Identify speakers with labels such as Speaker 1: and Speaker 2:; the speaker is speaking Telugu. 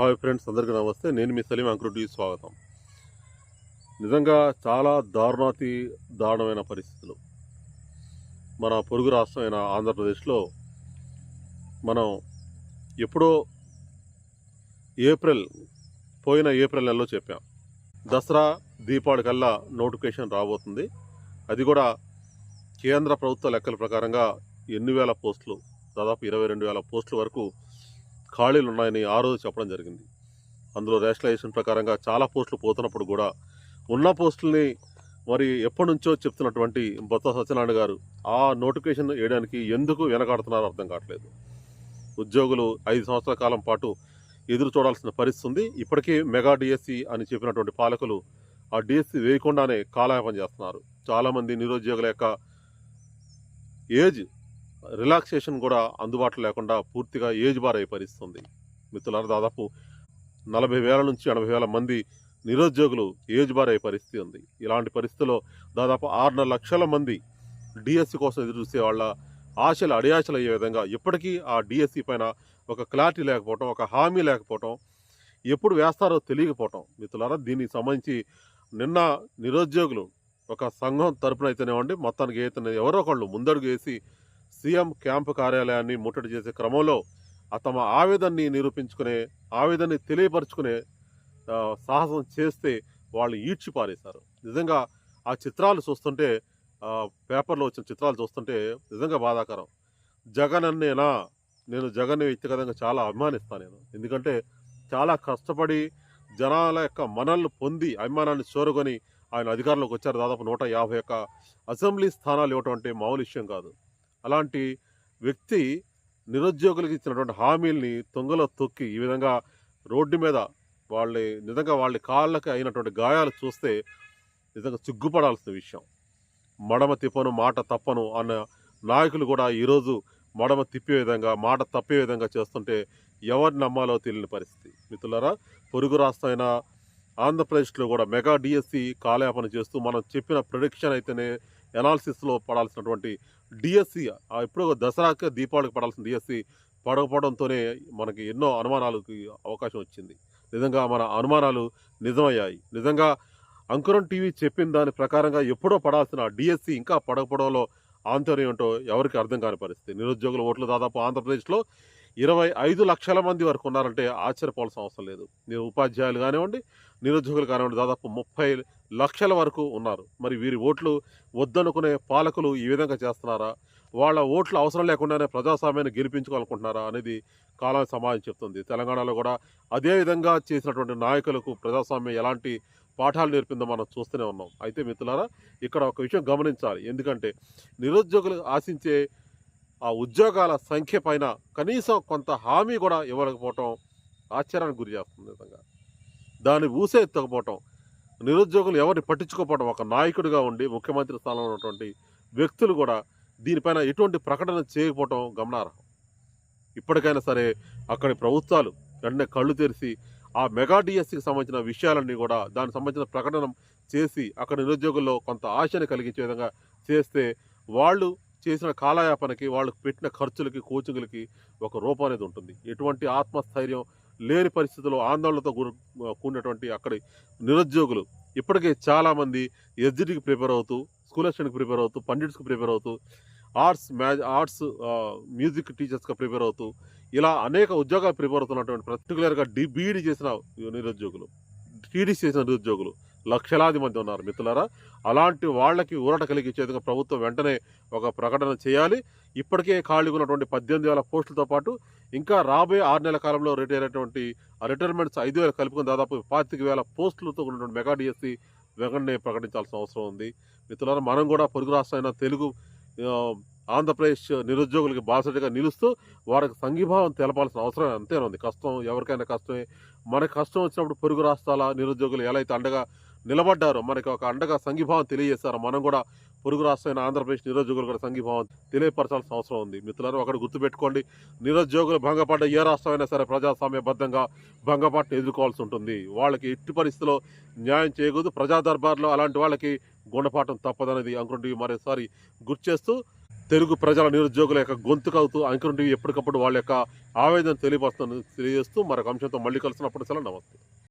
Speaker 1: హాయ్ ఫ్రెండ్స్ అందరికీ నమస్తే. నేను మీ సలీం అంకురుడి స్వాగతం. నిజంగా చాలా దారుణాతి దారుణమైన పరిస్థితులు. మన పొరుగు రాష్ట్రమైన ఆంధ్రప్రదేశ్లో మనం ఎప్పుడో ఏప్రిల్ పోయిన ఏప్రిల్ నెలలో చెప్పాం. దసరా దీపావళి కల్లా నోటిఫికేషన్ రాబోతుంది. అది కూడా కేంద్ర ప్రభుత్వ లెక్కల ప్రకారంగా ఎన్ని వేల పోస్టులు దాదాపు ఇరవై రెండు వేల పోస్టుల వరకు ఖాళీలు ఉన్నాయని ఆ రోజు చెప్పడం జరిగింది. అందులో రేషనలైజేషన్ ప్రకారంగా చాలా పోస్టులు పోతున్నప్పుడు కూడా ఉన్న పోస్టుల్ని మరి ఎప్పటి నుంచో చెప్తున్నటువంటి బొత్త సత్యనారాయణ గారు ఆ నోటిఫికేషన్ వేయడానికి ఎందుకు వెనకాడుతున్నారో అర్థం కావట్లేదు. ఉద్యోగులు ఐదు సంవత్సరాల కాలం పాటు ఎదురు చూడాల్సిన పరిస్థితి ఉంది. ఇప్పటికీ మెగా డిఎస్సి అని చెప్పినటువంటి పాలకులు ఆ డిఎస్సి వేయకుండానే కాలయాపన చేస్తున్నారు. చాలామంది నిరుద్యోగుల యొక్క ఏజ్ రిలాక్సేషన్ కూడా అందుబాటులో లేకుండా పూర్తిగా ఏజ్ బార్ అయ్యే పరిస్థితి ఉంది మిత్రులారా దాదాపు నలభై వేల నుంచి ఎనభై వేల మంది నిరుద్యోగులు ఏజ్ బార్ అయ్యే పరిస్థితి ఉంది ఇలాంటి పరిస్థితిలో దాదాపు ఆరున్నర లక్షల మంది డిఎస్సి కోసం ఎదురు చూసే వాళ్ళ ఆశలు అడియాశలు అయ్యే విధంగా ఇప్పటికీ ఆ డిఎస్సి పైన ఒక క్లారిటీ లేకపోవటం ఒక హామీ లేకపోవటం ఎప్పుడు వేస్తారో తెలియకపోవటం. మిత్రులారా దీనికి సంబంధించి నిన్న నిరుద్యోగులు ఒక సంఘం తరపున అయితేనేవ్వండి మొత్తానికి అయితే ఎవరో ఒకళ్ళు ముందడుగు వేసి సీఎం క్యాంపు కార్యాలయాన్ని ముట్టడి చేసే క్రమంలో తమ ఆవేదనని నిరూపించుకునే ఆవేదనని తెలియపరుచుకునే సాహసం చేస్తే వాళ్ళు ఈడ్చి పారేశారు నిజంగా ఆ చిత్రాలు చూస్తుంటే పేపర్లో వచ్చిన చిత్రాలు చూస్తుంటే నిజంగా బాధాకరం. జగన్ అన్నేనా? నేను జగన్ వ్యక్తిగతంగా చాలా అభిమానిస్తాను నేను. ఎందుకంటే చాలా కష్టపడి జనాల యొక్క మనల్ని పొంది అభిమానాన్ని చోరుకొని ఆయన అధికారంలోకి వచ్చారు. దాదాపు నూట యాభై ఒక్క అసెంబ్లీ స్థానాలు ఇవ్వటం అంటే మామూలు విషయం కాదు. అలాంటి వ్యక్తి నిరుద్యోగులకు ఇచ్చినటువంటి హామీల్ని తొంగలో తొక్కి ఈ విధంగా రోడ్డు మీద వాళ్ళ నిజంగా వాళ్ళ కాళ్ళకి అయినటువంటి గాయాలు చూస్తే నిజంగా సిగ్గుపడాల్సిన విషయం. మడమ తిప్పను మాట తప్పను అన్న నాయకులు కూడా ఈరోజు మడమ తిప్పే విధంగా మాట తప్పే విధంగా చేస్తుంటే ఎవరిని నమ్మాలో తెలియని పరిస్థితి. మిత్రులారా పొరుగు రాష్ట్రమైన ఆంధ్రప్రదేశ్లో కూడా మెగా డిఎస్సి కాలయాపన చేస్తూ మనం చెప్పిన ప్రొడిక్షన్ అయితేనే ఎనాలిసిస్లో పడాల్సినటువంటి డిఎస్సి ఎప్పుడో దసరాకి దీపావళికి పడాల్సిన డిఎస్సి పడకపోవడంతోనే మనకి ఎన్నో అనుమానాలకి అవకాశం వచ్చింది. నిజంగా మన అనుమానాలు నిజమయ్యాయి. నిజంగా అంకురం టీవీ చెప్పిన దాని ప్రకారంగా ఎప్పుడో పడాల్సిన డిఎస్సి ఇంకా పడకపోవడంలో ఆంతర్యం ఏంటో ఎవరికి అర్థం కాని పరిస్థితి. నిరుద్యోగుల ఓట్లు దాదాపు ఆంధ్రప్రదేశ్లో ఇరవై ఐదు లక్షల మంది వరకు ఉన్నారంటే ఆశ్చర్యపోవాల్సిన అవసరం లేదు. నేను ఉపాధ్యాయులు కానివ్వండి నిరుద్యోగులు కానివ్వండి దాదాపు ముప్పై లక్షల వరకు ఉన్నారు. మరి వీరి ఓట్లు వద్దనుకునే పాలకులు ఈ విధంగా చేస్తున్నారా? వాళ్ళ ఓట్లు అవసరం లేకుండానే ప్రజాస్వామ్యాన్ని గెలిపించుకోవాలనుకుంటున్నారా అనేది కాలం సమాజం చెప్తుంది. తెలంగాణలో కూడా అదే విధంగా చేసినటువంటి నాయకులకు ప్రజాస్వామ్యం ఎలాంటి పాఠాలు నేర్పిందో మనం చూస్తూనే ఉన్నాం. అయితే మిత్రులారా ఇక్కడ ఒక విషయం గమనించాలి. ఎందుకంటే నిరుద్యోగులు ఆశించే ఆ ఉద్యోగాల సంఖ్య పైన కనీసం కొంత హామీ కూడా ఇవ్వలేకపోవటం ఆశ్చర్యానికి గురి చేస్తుంది నిజంగా. దాన్ని ఊసే ఎత్తకపోవటం నిరుద్యోగులు ఎవరిని పట్టించుకోకపోవడం ఒక నాయకుడిగా ఉండి ముఖ్యమంత్రి స్థానంలో ఉన్నటువంటి వ్యక్తులు కూడా దీనిపైన ఎటువంటి ప్రకటన చేయకపోవటం గమనార్హం. ఇప్పటికైనా సరే అక్కడి ప్రభుత్వాలు వెంటనే కళ్ళు తెరిచి ఆ మెగా డిఎస్సికి సంబంధించిన విషయాలన్నీ కూడా దానికి సంబంధించిన ప్రకటన చేసి అక్కడ నిరుద్యోగుల్లో కొంత ఆశని కలిగించే విధంగా చేస్తే వాళ్ళు చేసిన కాలయాపనకి వాళ్ళకి పెట్టిన ఖర్చులకి కోచింగ్లకి ఒక రూపం అనేది ఉంటుంది. ఎటువంటి ఆత్మస్థైర్యం లేని పరిస్థితుల్లో ఆందోళనతో కూడినటువంటి అక్కడి నిరుద్యోగులు ఇప్పటికే చాలామంది ఎస్జిటికి ప్రిపేర్ అవుతూ స్కూల్ అసిస్టెంట్కి ప్రిపేర్ అవుతూ పండిట్స్కి ప్రిపేర్ అవుతూ ఆర్ట్స్ మ్యాజ్ ఆర్ట్స్ మ్యూజిక్ టీచర్స్గా ప్రిపేర్ అవుతూ ఇలా అనేక ఉద్యోగాలు ప్రిపేర్ అవుతున్నటువంటి పర్టికులర్గా డి బీఈడి చేసిన నిరుద్యోగులు టీడీసీ చేసిన నిరుద్యోగులు లక్షలాది మంది ఉన్నారు మిత్రులారా. అలాంటి వాళ్ళకి ఊరట కలిగించేందుకు ప్రభుత్వం వెంటనే ఒక ప్రకటన చేయాలి. ఇప్పటికే ఖాళీగా ఉన్నటువంటి పద్దెనిమిది వేల పోస్టులతో పాటు ఇంకా రాబోయే ఆరు నెలల కాలంలో రిటైర్ అయినటువంటి ఆ రిటైర్మెంట్స్ ఐదు వేలు కలుపుకుని దాదాపు పాతిక వేల పోస్టులతో ఉన్నటువంటి మెగా డిఎస్సి వెంటనే ప్రకటించాల్సిన అవసరం ఉంది. మిత్రులారా మనం కూడా పొరుగు రాష్ట్రమైన తెలుగు ఆంధ్రప్రదేశ్ నిరుద్యోగులకి బాసటగా నిలుస్తూ వారికి సంఘీభావం తెలపాల్సిన అవసరం అంతేనుంది కష్టం ఎవరికైనా కష్టమే. మనకి కష్టం వచ్చినప్పుడు పొరుగు రాష్ట్రాల నిరుద్యోగులు ఎలా అయితే అండగా నిలబడ్డారు. మనకి ఒక అండగా సంఘీభావం తెలియజేశారు. మనం కూడా పొరుగు రాష్ట్రమైన ఆంధ్రప్రదేశ్ నిరుద్యోగులు కూడా సంఘీభావం తెలియపరచాల్సిన అవసరం ఉంది. మిత్రులను ఒకటి గుర్తుపెట్టుకోండి. నిరుద్యోగులు భంగపడ్డ ఏ రాష్ట్రమైనా సరే ప్రజాస్వామ్యబద్ధంగా భంగపాటును ఎదుర్కోవాల్సి ఉంటుంది. వాళ్ళకి ఎట్టి పరిస్థితిలో న్యాయం చేయకూడదు. ప్రజా దర్బార్లో అలాంటి వాళ్ళకి గుండపాఠం తప్పదనేది అంకురుడి మరోసారి గుర్తు చేస్తూ తెలుగు ప్రజల నిరుద్యోగుల యొక్క గొంతుకవుతూ అంకురం టీవీ ఎప్పటికప్పుడు వాళ్ళ యొక్క ఆవేదన తెలియపరుస్తున్న తెలియజేస్తూ మరొక అంశంతో మళ్ళీ కలిసినప్పుడు సెలవు. నమస్తే.